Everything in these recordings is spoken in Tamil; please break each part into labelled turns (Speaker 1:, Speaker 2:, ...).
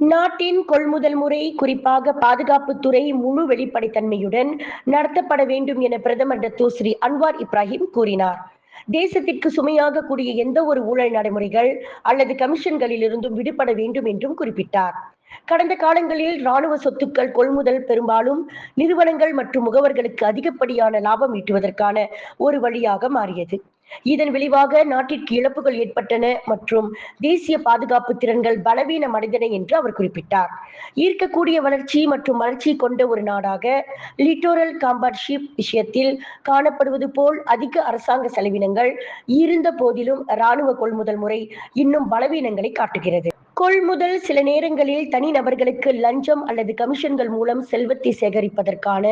Speaker 1: நாட்டின் கொள்முதல் முறை குறிப்பாக பாதுகாப்புத்துறை முழு வெளிப்படைத்தன்மையுடன் நடத்தப்பட வேண்டும் என பிரதமர் டத்தோ ஸ்ரீ அன்வார் இப்ராஹிம் கூறினார். தேசத்திற்கு சுமையாக கூடிய எந்த ஒரு ஊழல் நடைமுறைகள் அல்லது கமிஷன்களில் இருந்தும் விடுபட வேண்டும் என்றும் குறிப்பிட்டார். கடந்த காலங்களில் ராணுவ சொத்துக்கள் கொள்முதல் பெரும்பாலும் நிறுவனங்கள் மற்றும் முகவர்களுக்கு அதிகப்படியான லாபம் ஈட்டுவதற்கான ஒரு வழியாக மாறியது. இதன் விளைவாக நாட்டிற்கு இழப்புகள் ஏற்பட்டன மற்றும் தேசிய பாதுகாப்பு திறன்கள் பலவீனம் அடைந்தன என்று அவர் குறிப்பிட்டார். ஈர்க்கக்கூடிய வளர்ச்சி மற்றும் வளர்ச்சி கொண்ட ஒரு நாடாக லிட்டோரல் காம்பர்ஷிப் விஷயத்தில் காணப்படுவது போல் அதிக அரசாங்க செலவினங்கள் இருந்த போதிலும் இராணுவ கொள்முதல் முறை இன்னும் பலவீனங்களை காட்டுகிறது. கொள்முதல் சில நேரங்களில் தனிநபர்களுக்கு லஞ்சம் அல்லது கமிஷன்கள் மூலம் செல்வத்தை சேகரிப்பதற்கான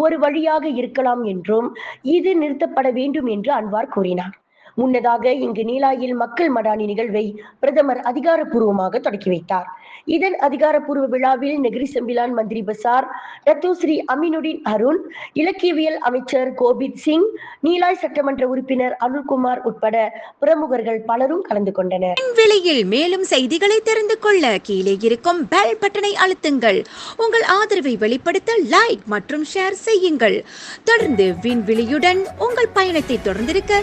Speaker 1: ஒரு வழியாக இருக்கலாம் என்றும் இது நிறுத்தப்பட வேண்டும் என்று அன்வார் கூறினார். முன்னதாக இங்கு நீலாயில் மக்கள் மடானி நிகழ்வை பிரதமர் அதிகாரப்பூர்வமாக தொடக்கி வைத்தார். இதன் அதிகாரப்பூர்வ விழாவில் நெகிரி செம்பிலான் மந்திரி பசார் ரத்து ஸ்ரீ அமீனுடின் அருண் இலக்கியவியல் அமைச்சர் கோபித் சிங் நீலாய் சட்டமன்ற உறுப்பினர் அருள்குமார் உட்பட பிரமுகர்கள் பலரும் கலந்து கொண்டனர்.
Speaker 2: விலையில் மேலும் செய்திகளை தெரிந்து கொள்ள கீழே இருக்கும் பெல் பட்டனை அழுத்துங்கள். உங்கள் ஆதரவை வெளிப்படுத்த லைக் மற்றும் ஷேர் செய்யுங்கள். தொடர்ந்து விண்வெளியுடன் உங்கள் பயணத்தை தொடர்ந்திருக்க